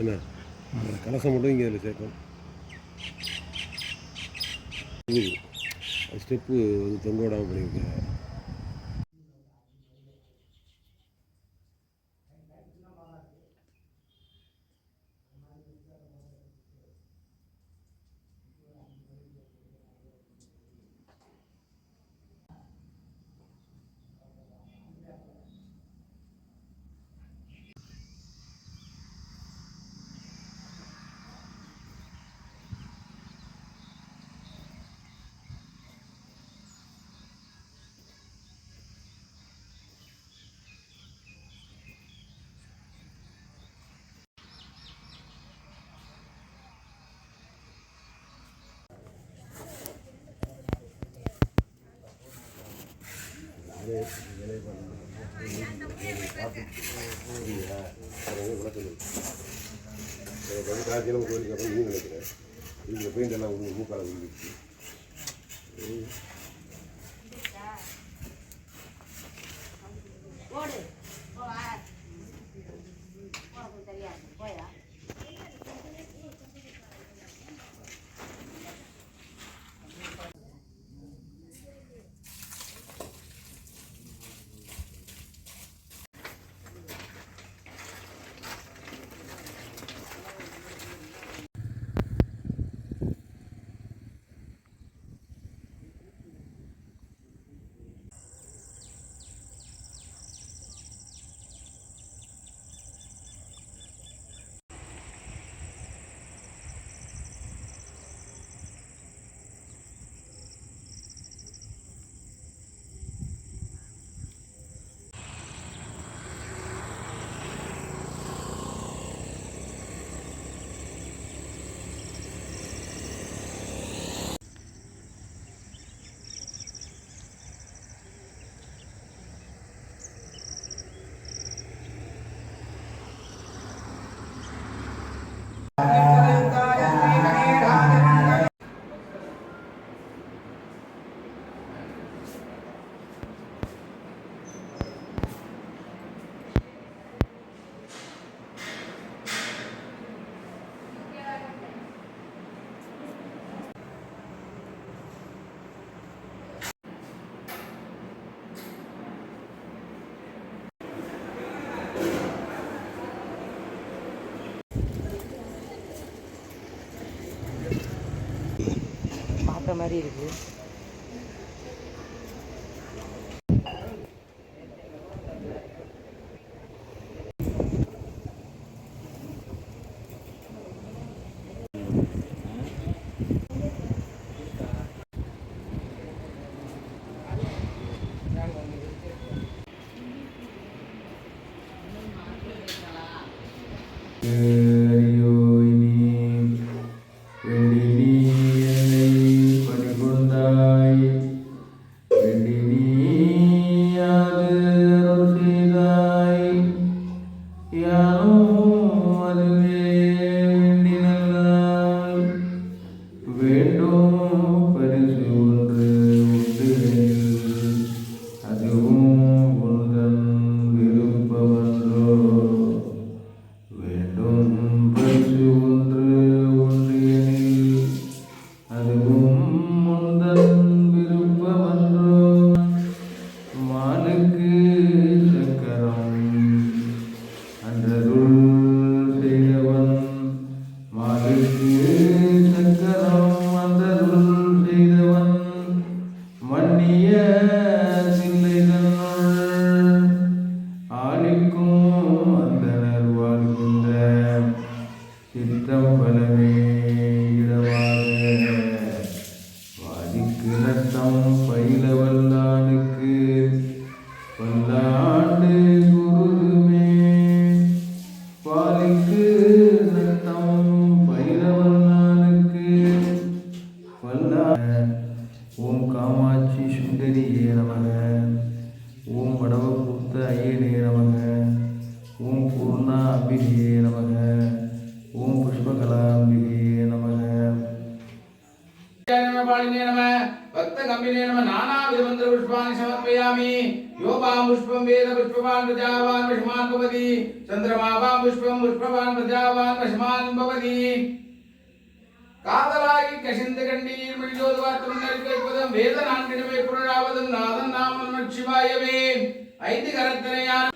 என்ன? கலசம் மட்டும் இங்கே அதில் சேர்க்கணும். ஸ்டெப்பு வந்து தொங்க விடாமல் பண்ணியிருக்கேன் காய்ச்சலும் கோயிலுக்கு அப்புறம் நினைக்கிறேன் இதில் பெயிண்ட் எல்லாம் மூக்கால விழுந்துச்சு பார்த்த மாதிரி இருக்கு. Bye. சிற்றம்பலமே இடமாக வாதிக்கு நட்டம் பயில வல்லானுக்கு. வல்லாண்டு குருதுமே. பாலிக்கு ரத்தம் பயில வல்லானுக்கு. வல்லா ஓம் காமாட்சி சுந்தரி ஏறவங்க ஓம் வடவபுத்த ஐயனே நமக. ஓம் பூர்ணா அம்பிகையே நமக. ஓம் புஷ்பகலாம்பிகே நம புஷ்பமாலினே நம பக்த கம்பினே நம நானாவித மந்திர புஷ்பாணி சமர்ப்பயாமி யோபாம் புஷ்பம் வேத புஷ்பவான் பிரஜாவான் விஷமான் பவதி சந்திரமாவாம் புஷ்பம் புஷ்பவான் பிரஜாவான் விஷமான் பவதி. காதலாகி கசிந்து கண்ணீர் வேத நான்கிடமே நாதன் நாமம் ஐந்து கரத்தனையான